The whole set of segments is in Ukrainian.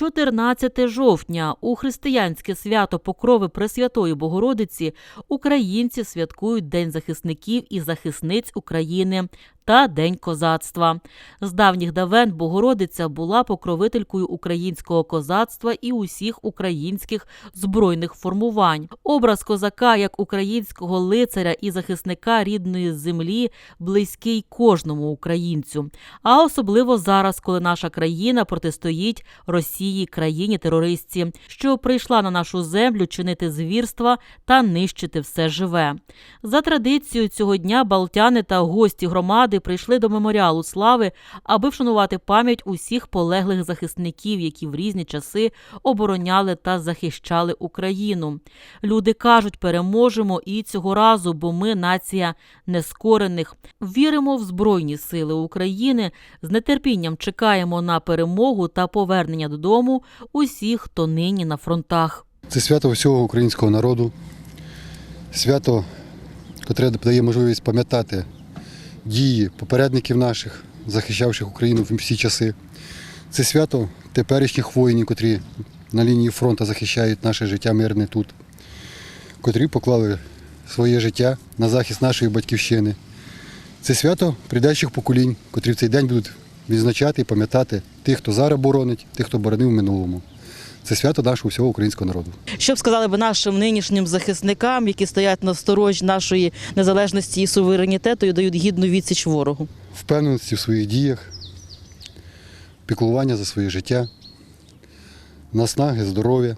14 жовтня у християнське свято Покрови Пресвятої Богородиці українці святкують День захисників і захисниць України та День козацтва. З давніх давен Богородиця була покровителькою українського козацтва і усіх українських збройних формувань. Образ козака як українського лицаря і захисника рідної землі близький кожному українцю. А особливо зараз, коли наша країна протистоїть Росії, країні терористці, що прийшла на нашу землю чинити звірства та нищити все живе. За традицією цього дня балтяни та гості громади прийшли до меморіалу слави, аби вшанувати пам'ять усіх полеглих захисників, які в різні часи обороняли та захищали Україну. Люди кажуть, переможемо і цього разу, бо ми нація нескорених. Віримо в Збройні Сили України, з нетерпінням чекаємо на перемогу та повернення додому усіх, хто нині на фронтах. Це свято всього українського народу, свято, котре дає можливість пам'ятати дії попередників наших, захищавших Україну в всі часи. Це свято теперішніх воїнів, котрі на лінії фронту захищають наше життя мирне тут, котрі поклали своє життя на захист нашої батьківщини. Це свято прийдеших поколінь, котрі в цей день будуть відзначати і пам'ятати тих, хто зараз боронить, тих, хто боронив в минулому. Це свято нашого всього українського народу. Що б сказали б нашим нинішнім захисникам, які стоять на сторож нашої незалежності і суверенітету і дають гідну відсіч ворогу? впевненості в своїх діях, піклування за своє життя, наснаги, здоров'я,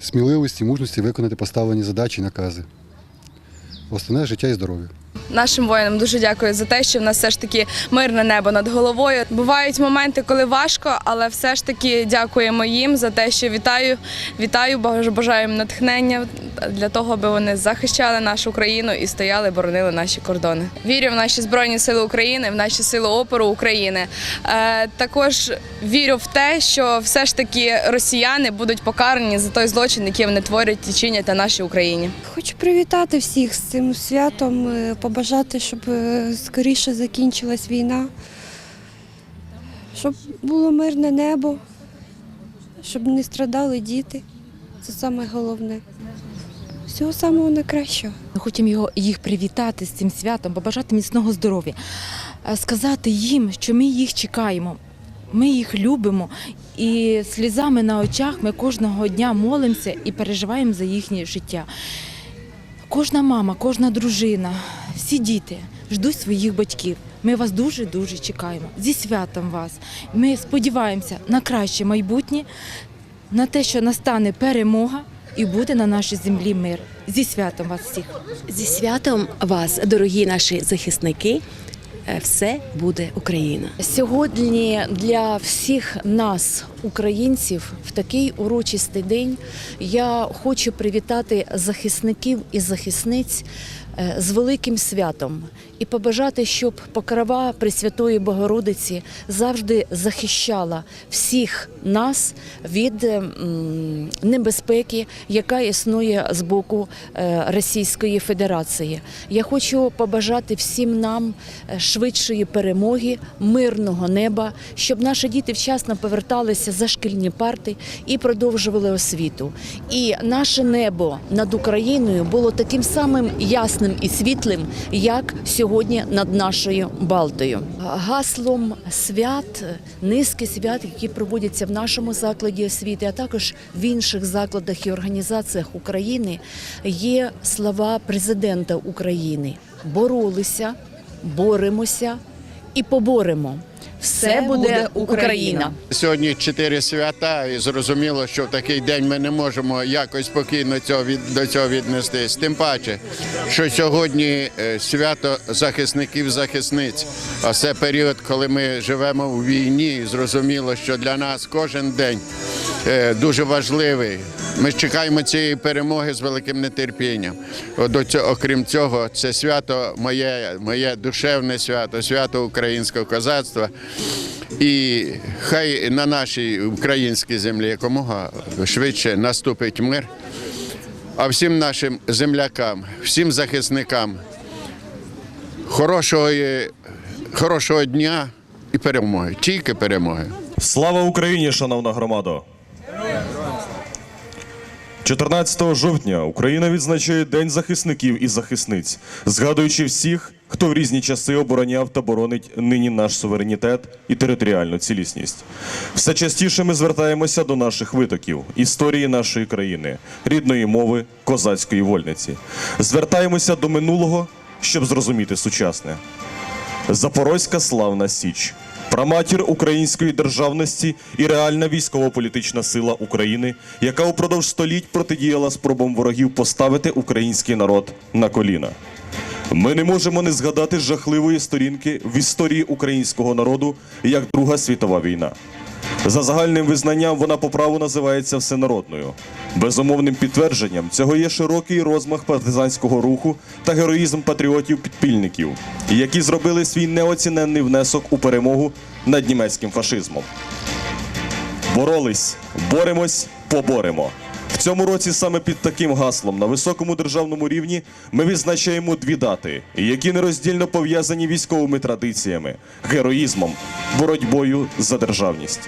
сміливості, мужності виконати поставлені задачі і накази. Основне життя і здоров'я. Нашим воїнам дуже дякую за те, що в нас все ж таки мирне небо над головою. Бувають моменти, коли важко, але все ж таки дякуємо їм за те, що вітаю, вітаю, бажаю їм натхнення для того, аби вони захищали нашу країну і стояли, боронили наші кордони. Вірю в наші збройні сили України, в наші сили опору України. Е, також вірю в те, що все ж таки росіяни будуть покарані за той злочин, який вони творять і чинять на нашій Україні. Хочу привітати всіх з цим святом, е, побажати, щоб е, скоріше закінчилась війна, щоб було мирне небо, щоб не страдали діти. Це саме головне. Всього самого найкращого. Ми хочемо його, їх привітати з цим святом, побажати міцного здоров'я, Е, сказати їм, що ми їх чекаємо, ми їх любимо, і слізами на очах ми кожного дня молимося і переживаємо за їхнє життя. Кожна мама, кожна дружина, всі діти ждуть своїх батьків. Ми вас дуже дуже чекаємо. Зі святом вас. Ми сподіваємося на краще майбутнє, на те, що настане перемога і буде на нашій землі мир. Зі святом вас всіх. Зі святом вас, дорогі наші захисники. Е, Все буде Україна. Сьогодні для всіх нас, українців, в такий урочистий день я хочу привітати захисників і захисниць е, з великим святом і побажати, щоб покрова Пресвятої Богородиці завжди захищала всіх нас від е, небезпеки, яка існує з боку е, Російської Федерації. Я хочу побажати всім нам е, швидшої перемоги, мирного неба, щоб наші діти вчасно поверталися за шкільні парти і продовжували освіту. І наше небо над Україною було таким самим ясним і світлим, як сьогодні над нашою Балтою. Гаслом свят, низки свят, які проводяться в нашому закладі освіти, а також в інших закладах і організаціях України, є слова президента України: боролися, боремося і поборемо. Все буде Україна. Сьогодні чотири свята, і зрозуміло, що в такий день ми не можемо якось спокійно цього від, до цього віднестись. Тим паче, що сьогодні е, свято захисників захисниць, а це період, коли ми живемо у війні. І зрозуміло, що для нас кожен день дуже важливий. Ми чекаємо цієї перемоги з великим нетерпінням. Окрім цього, це свято моє, моє душевне свято, свято українського козацтва. І хай на нашій українській землі якомога швидше наступить мир. А всім нашим землякам, всім захисникам хорошого, хорошого дня і перемоги, тільки перемоги. Слава Україні, шановна громада! 14 жовтня Україна відзначає День захисників і захисниць, згадуючи всіх, хто в різні часи обороняв та боронить нині наш суверенітет і територіальну цілісність. Все частіше ми звертаємося до наших витоків, історії нашої країни, рідної мови, козацької вольниці. Звертаємося до минулого, щоб зрозуміти сучасне. Запорозька славна Січ. Праматір української державності і реальна військово-політична сила України, яка упродовж століть протидіяла спробам ворогів поставити український народ на коліна. Ми не можемо не згадати жахливої сторінки в історії українського народу як Друга світова війна. За загальним визнанням вона по праву називається всенародною. Безумовним підтвердженням цього є широкий розмах партизанського руху та героїзм патріотів-підпільників, які зробили свій неоціненний внесок у перемогу над німецьким фашизмом. Боролись, боремось, поборемо. Цьому році саме під таким гаслом на високому державному рівні ми відзначаємо дві дати, які нероздільно пов'язані військовими традиціями, героїзмом, боротьбою за державність.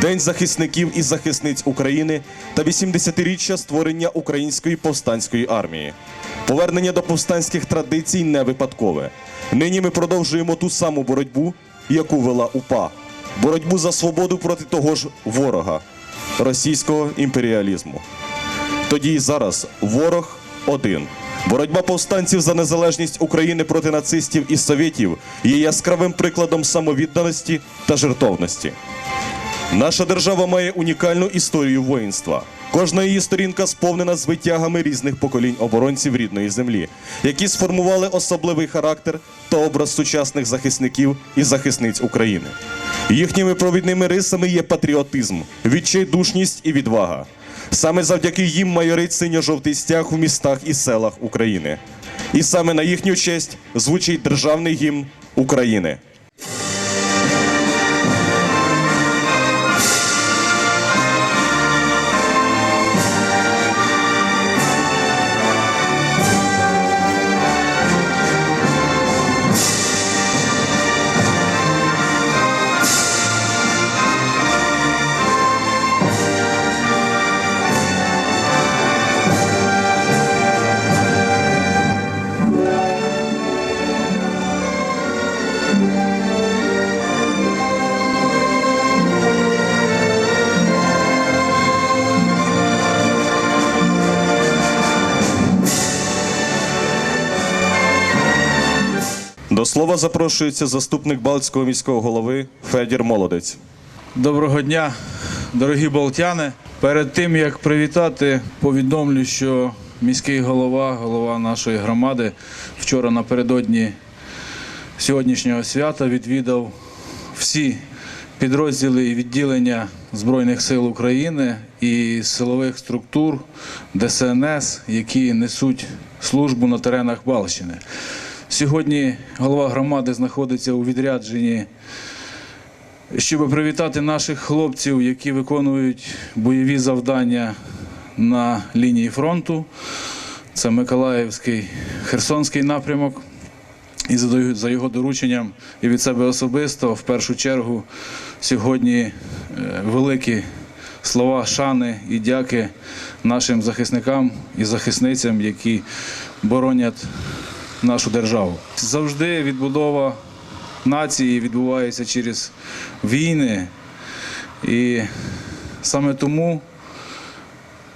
День захисників і захисниць України та 80-річчя створення Української повстанської армії. Повернення до повстанських традицій не випадкове. Нині ми продовжуємо ту саму боротьбу, яку вела УПА. Боротьбу за свободу проти того ж ворога російського імперіалізму. Тоді і зараз ворог один. Боротьба повстанців за незалежність України проти нацистів і совєтів є яскравим прикладом самовідданості та жертовності. Наша держава має унікальну історію воїнства. Кожна її сторінка сповнена звитягами різних поколінь оборонців рідної землі, які сформували особливий характер та образ сучасних захисників і захисниць України. Їхніми провідними рисами є патріотизм, відчайдушність і відвага. Саме завдяки їм майорить синьо-жовтий стяг в містах і селах України. І саме на їхню честь звучить державний гімн України. Слова запрошується заступник Балтського міського голови Федір Молодець. Доброго дня, дорогі болтяни. Перед тим як привітати, повідомлю, що міський голова, голова нашої громади, вчора напередодні сьогоднішнього свята відвідав всі підрозділи і відділення Збройних сил України і силових структур ДСНС, які несуть службу на теренах Балщини. Сьогодні голова громади знаходиться у відрядженні щоб привітати наших хлопців, які виконують бойові завдання на лінії фронту. Це Миколаївський, Херсонський напрямок. І за- його дорученням і від себе особисто, в першу чергу, сьогодні е, великі слова шани і дяки нашим захисникам і захисницям, які боронять нашу державу. Завжди відбудова нації відбувається через війни. І саме тому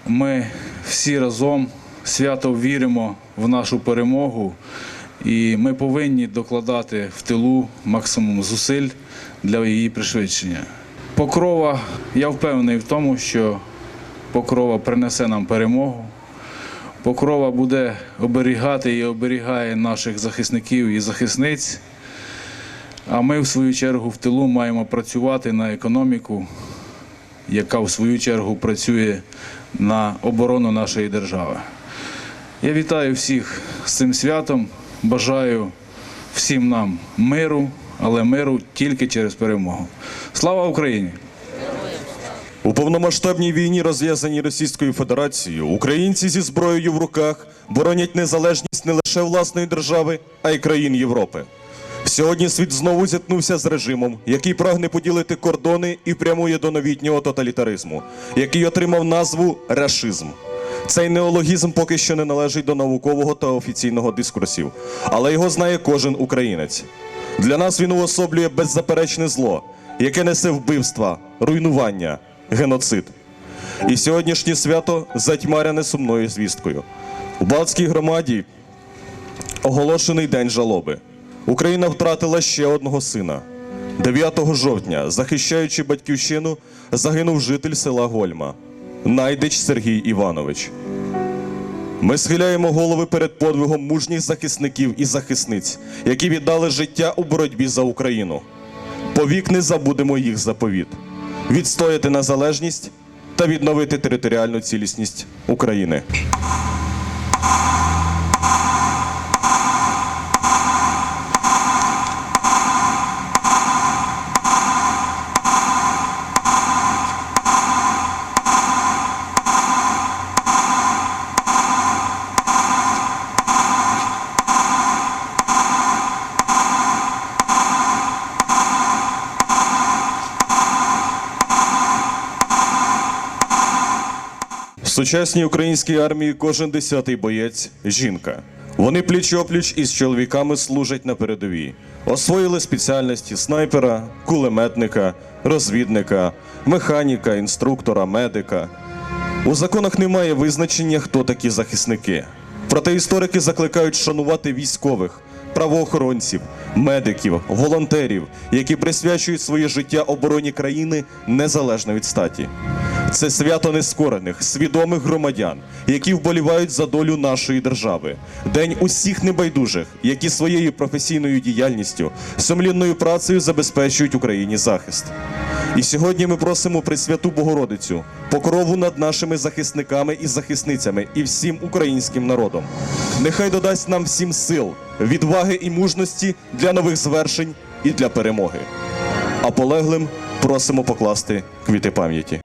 ми всі разом свято віримо в нашу перемогу, і ми повинні докладати в тилу максимум зусиль для її пришвидшення. Покрова, я впевнений в тому, що Покрова принесе нам перемогу. Покрова буде оберігати і оберігає наших захисників і захисниць. А ми, в свою чергу, в тилу маємо працювати на економіку, яка в свою чергу працює на оборону нашої держави. Я вітаю всіх з цим святом. Бажаю всім нам миру, але миру тільки через перемогу. Слава Україні! У повномасштабній війні, розв'язаній Російською Федерацією, українці зі зброєю в руках боронять незалежність не лише власної держави, а й країн Європи. Сьогодні світ знову зіткнувся з режимом, який прагне поділити кордони і прямує до новітнього тоталітаризму, який отримав назву рашизм. Цей неологізм поки що не належить до наукового та офіційного дискурсів, але його знає кожен українець. Для нас він уособлює беззаперечне зло, яке несе вбивства, руйнування, геноцид. І сьогоднішнє свято затьмаряне сумною звісткою. У Балтській громаді оголошений день жалоби. Україна втратила ще одного сина. 9 жовтня, захищаючи батьківщину, загинув житель села Гольма, Найдич Сергій Іванович. Ми схиляємо голови перед подвигом мужніх захисників і захисниць, які віддали життя у боротьбі за Україну. Повік не забудемо їх заповіт відстояти незалежність та відновити територіальну цілісність України. Сучасній українській армії кожен десятий боєць жінка. Вони пліч-опліч із чоловіками служать на передовій. Освоїли спеціальності снайпера, кулеметника, розвідника, механіка, інструктора, медика. У законах немає визначення, хто такі захисники. Проте історики закликають шанувати військових, правоохоронців, медиків, волонтерів, які присвячують своє життя обороні країни незалежно від статі. Це свято нескорених, свідомих громадян, які вболівають за долю нашої держави. День усіх небайдужих, які своєю професійною діяльністю, сумлінною працею забезпечують Україні захист. І сьогодні ми просимо Пресвяту Богородицю, покрову над нашими захисниками і захисницями і всім українським народом. Нехай додасть нам всім сил, відваги і мужності для нових звершень і для перемоги. А полеглим просимо покласти квіти пам'яті.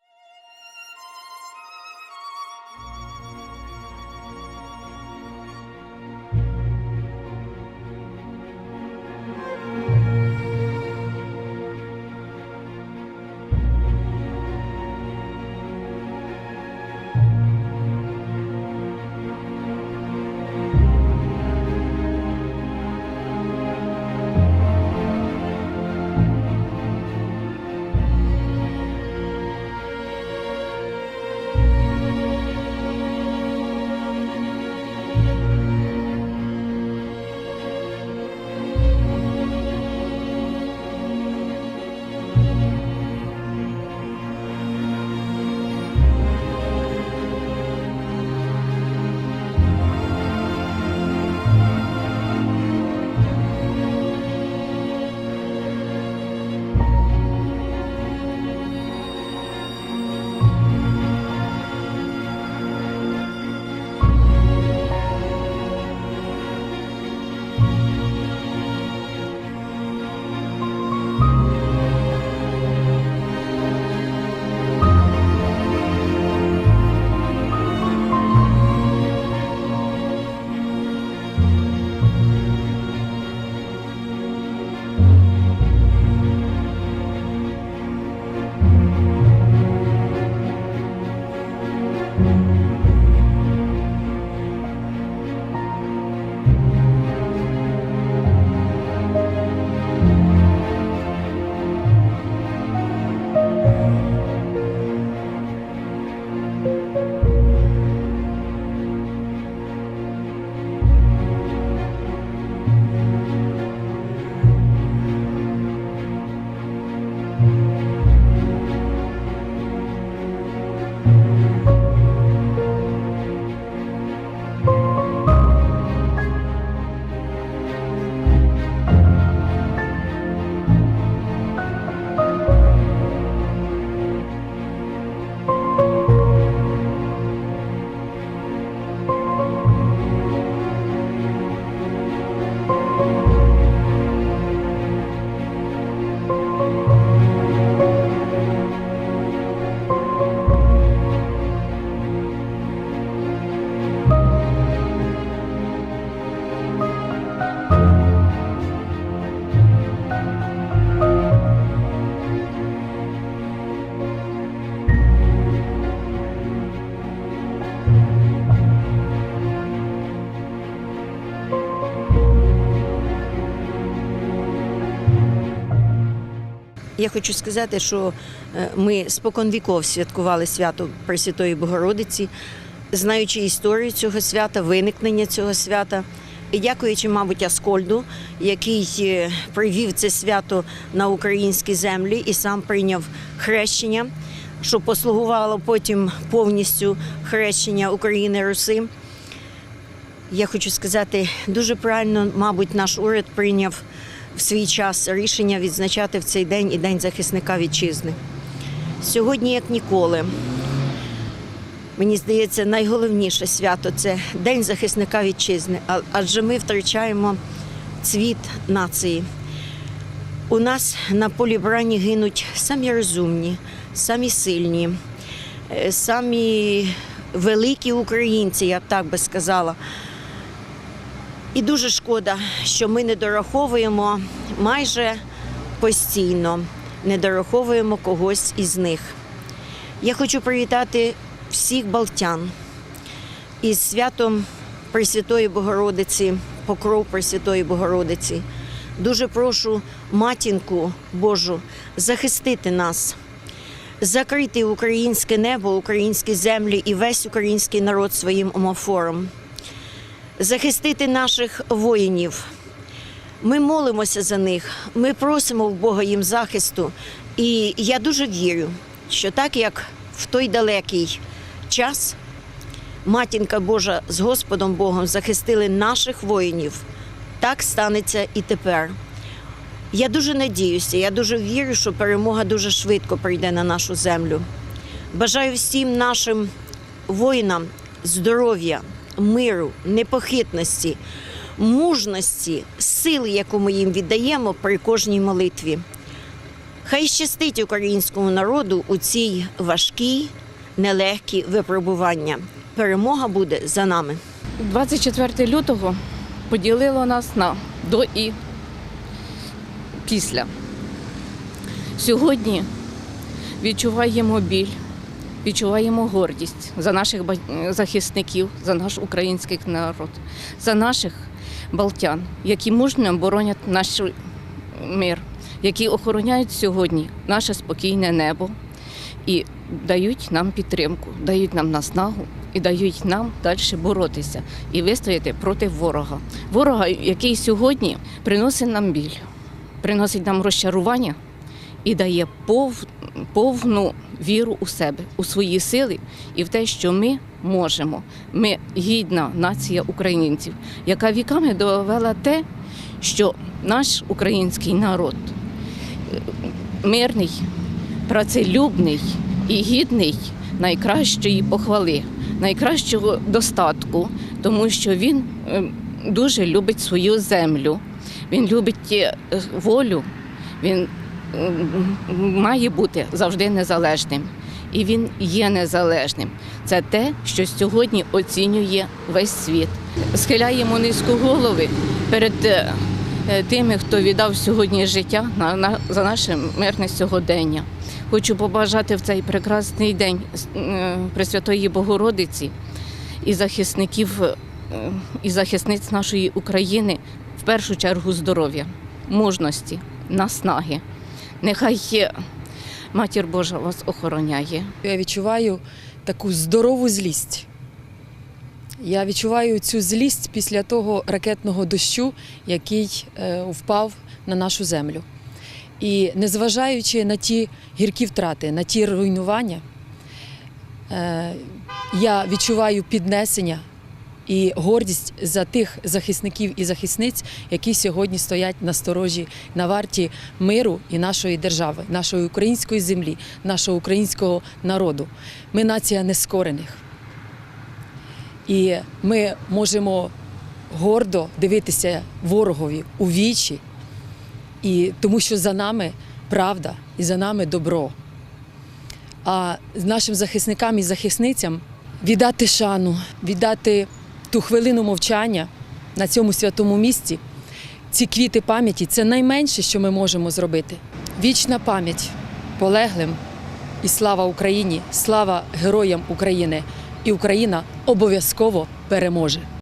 Я хочу сказати, що е, ми споконвіков святкували свято Пресвятої Богородиці, знаючи історію цього свята, виникнення цього свята. І дякуючи, мабуть, Аскольду, який е, привів це свято на українські землі і сам прийняв хрещення, що послугувало потім повністю хрещення України Руси. Я хочу сказати, дуже правильно, мабуть, наш уряд прийняв в свій час рішення відзначати в цей день і День захисника вітчизни. Сьогодні, як ніколи, мені здається, найголовніше свято це День захисника вітчизни, адже ми втрачаємо цвіт нації. У нас на полі брані гинуть самі розумні, самі сильні, е, самі великі українці, я б так би сказала. І дуже шкода, що ми не дораховуємо майже постійно, не дораховуємо когось із них. Я хочу привітати всіх балтян із святом Пресвятої Богородиці, покров Пресвятої Богородиці. Дуже прошу матінку Божу захистити нас, закрити українське небо, українські землі і весь український народ своїм омофором захистити наших воїнів. Ми молимося за них, ми просимо в Бога їм захисту. І я дуже вірю, що так як в той далекий час матінка Божа з Господом Богом захистили наших воїнів, так станеться і тепер. Я дуже надіюся, я дуже вірю, що перемога дуже швидко прийде на нашу землю. Бажаю всім нашим воїнам здоров'я, миру, непохитності, мужності, сили, яку ми їм віддаємо при кожній молитві. Хай щастить українському народу у цій важкій, нелегкій випробування. Перемога буде за нами. 24 лютого поділило нас на до і після. Сьогодні відчуваємо біль, відчуваємо гордість за наших захисників, за наш український народ, за наших балтян, які мужньо боронять наш мир, які охороняють сьогодні наше спокійне небо і дають нам підтримку, дають нам наснагу і дають нам далі боротися і вистояти проти ворога. Ворога, який сьогодні приносить нам біль, приносить нам розчарування і дає пов, повну віру у себе, у свої сили і в те, що ми можемо. Ми гідна нація українців, яка віками довела те, що наш український народ е, мирний, працелюбний і гідний найкращої похвали, найкращого достатку, тому що він е, дуже любить свою землю, він любить е, волю, він має бути завжди незалежним. І він є незалежним. Це те, що сьогодні оцінює весь світ. Схиляємо низько голови перед е, е, тими, хто віддав сьогодні життя за наше мирне сьогодення. Хочу побажати в цей прекрасний день е, Пресвятої Богородиці і захисників і захисниць нашої України в першу чергу здоров'я, мужності, наснаги. Нехай Матір Божа вас охороняє. Я відчуваю таку здорову злість. Я відчуваю цю злість після того ракетного дощу, який е, впав на нашу землю. І незважаючи на ті гіркі втрати, на ті руйнування, е, я відчуваю піднесення і гордість за тих захисників і захисниць, які сьогодні стоять на сторожі на варті миру і нашої держави, нашої української землі, нашого українського народу. Ми нація нескорених. І ми можемо гордо дивитися ворогові у вічі, і тому що за нами правда і за нами добро. А нашим захисникам і захисницям віддати шану, віддати ту хвилину мовчання на цьому святому місці, ці квіти пам'яті це найменше, що ми можемо зробити. Вічна пам'ять полеглим і слава Україні, слава героям України! І Україна обов'язково переможе.